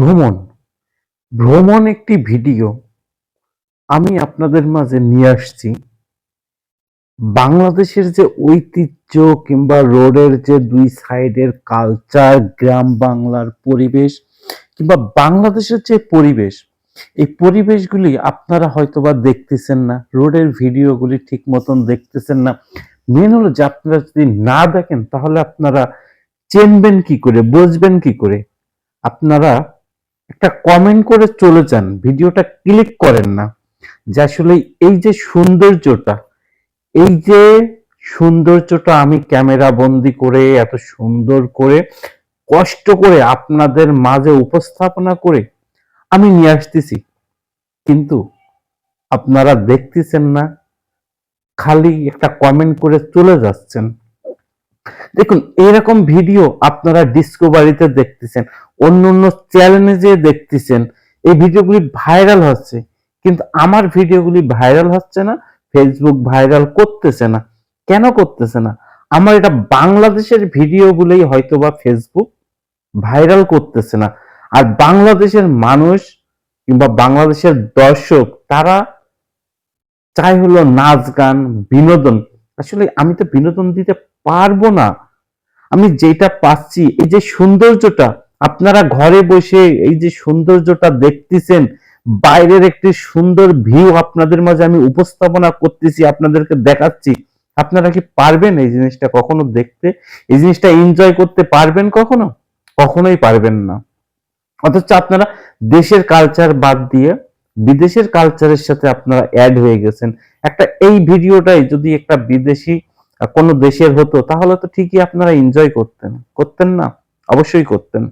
ভ্রমণ। ভ্রমণ একটি ভিডিও আমি আপনাদের মাঝে নিয়ে আসছি। বাংলাদেশের যে ঐতিহ্য কিংবা রোডের যে দুই সাইডের কালচার গ্রাম বাংলার পরিবেশ কিংবা বাংলাদেশের যে পরিবেশ, এই পরিবেশগুলি আপনারা হয়তোবা দেখতেছেন না, রোডের ভিডিওগুলি ঠিক মতন দেখতেছেন না। মেন হলো যে আপনারা যদি না দেখেন তাহলে আপনারা চেনবেন কি করে, বুঝবেন কি করে? আপনারা একটা কমেন্ট করে চলে যান, ভিডিওটা ক্লিক করেন না। যে আসলে এই যে সৌন্দর্যটা, এই যে সৌন্দর্যটা আমি ক্যামেরা বন্দি করে, এত সুন্দর করে, কষ্ট করে আপনাদের মাঝে উপস্থাপনা করে আমি নিয়ে আসতেছি। কিন্তু আপনারা দেখতেছেন না, খালি একটা কমেন্ট করে চলে যাচ্ছেন। দেখুন এরকম ভিডিও আপনারা ডিসকভারিতে দেখতেছেন, অন্য অন্য চ্যানেলে দেখতেছেন। এই ভিডিওগুলি ভাইরাল হচ্ছে, কিন্তু আমার ভিডিওগুলি ভাইরাল হচ্ছে না ফেসবুক ভাইরাল করতেছে না। কেন করতেছে না? আমার এটা বাংলাদেশের ভিডিওগুলোই হয়তোবা ফেসবুক ভাইরাল করতেছে না। আর বাংলাদেশের মানুষ কিংবা বাংলাদেশের দর্শক, তারা চাই হলো নাচ গান, বিনোদন। আসলে আমি তো বিনোদন দিতে পারব না। আমি যেটা পাচ্ছি, এই যে সৌন্দর্যটা, আপনারা ঘরে বসে এই যে সৌন্দর্যটা দেখতেছেন, বাইরের একটি সুন্দর ভিউ আপনাদের মাঝে আমি উপস্থাপনা করতেছি, আপনাদেরকে দেখাচ্ছি। আপনারা কি পারবেন এই জিনিসটা কখনো দেখতে? এই জিনিসটা এনজয় করতে পারবেন কখনো? কখনোই পারবেন না। অথচ আপনারা দেশের কালচার বাদ দিয়ে বিদেশের কালচারের সাথে আপনারা অ্যাড হয়ে গেছেন। একটা এই ভিডিওটাই যদি একটা বিদেশি কোনো দেশের হতো, তাহলে তো ঠিকই আপনারা এনজয় করতেন। করতেন না? অবশ্যই করতেন।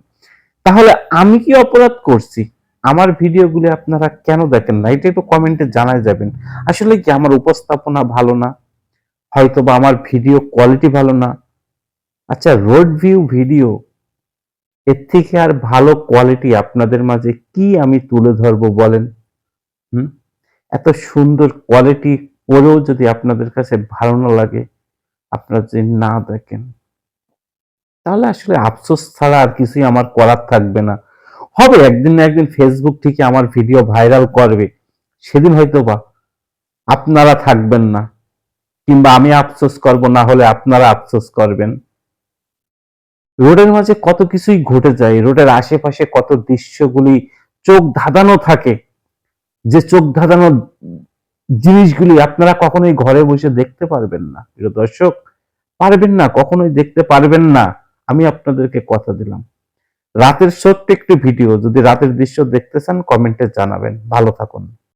তাহলে আমি কি অপরাধ করছি? আমার ভিডিওগুলি আপনারা কেন দেখেন না? এটা একটু কমেন্টে জানাই যাবেন। আসলে কি আমার উপস্থাপনা ভালো না? হয়তো বা আমার ভিডিও কোয়ালিটি ভালো না? আচ্ছা রোড ভিউ ভিডিও এর থেকে আর ভালো কোয়ালিটি আপনাদের মাঝে কি আমি তুলে ধরবো বলেন? হুম? এত সুন্দর কোয়ালিটি করেও যদি আপনাদের কাছে ভালো না লাগে আপনারা যদি না দেখেন, তাহলে আসলে আফসোস ছাড়া আর কিছুই আমার করার থাকবে না। হবে, একদিন না একদিন ফেসবুক থেকে আমার ভিডিও ভাইরাল করবে। সেদিন হয়তো বা আপনারা থাকবেন না, কিংবা আমি আফসোস করব, না হলে আপনারা আফসোস করবেন। রোডের মাঝে কত কিছুই ঘটে যায়, রোডের আশেপাশে কত দৃশ্যগুলি চোখ ধাঁধানো থাকে। যে চোখ ধাঁধানো জিনিসগুলি আপনারা কখনোই ঘরে বসে দেখতে পারবেন না। প্রিয় দর্শক, পারবেন না, কখনোই দেখতে পারবেন না। আমি আপনাদেরকে কথা দিলাম। রাতের সত্যি একটি ভিডিও যদি রাতের দৃশ্য দেখতে চান কমেন্টে জানাবেন। ভালো থাকুন।